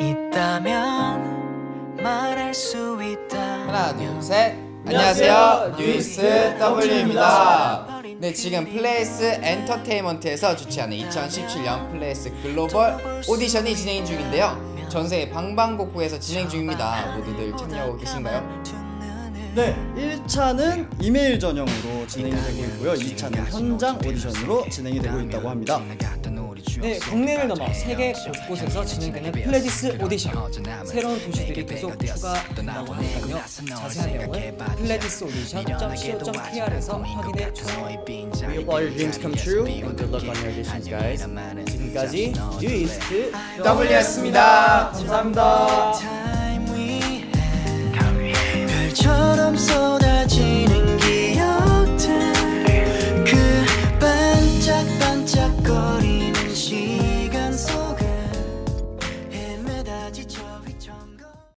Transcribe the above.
있다면 말할 수 있다 하나 둘셋 안녕하세요 뉴이스트 W입니다 네 지금 플레이스 엔터테인먼트에서 주최하는 2017년 플레이스 글로벌 오디션이 진행 중인데요 전 세계 방방곡곡에서 진행 중입니다 모두들 참여하고 계신가요? 네, 1차는 이메일 전형으로 진행이 되고 있고요. 2차는 현장 오디션으로 진행이 되고 있다고 합니다. 네, 국내를 넘어 세계 곳곳에서 진행되는 플레디스 오디션. 새로운 도시들이 계속 추가된다고 하니까요. 자세한 내용은 플레디스 오디션.co.kr에서 확인해 주세요. We hope all your dreams come true. And good luck on your auditions, guys. 지금까지 뉴이스트 W였습니다. 감사합니다.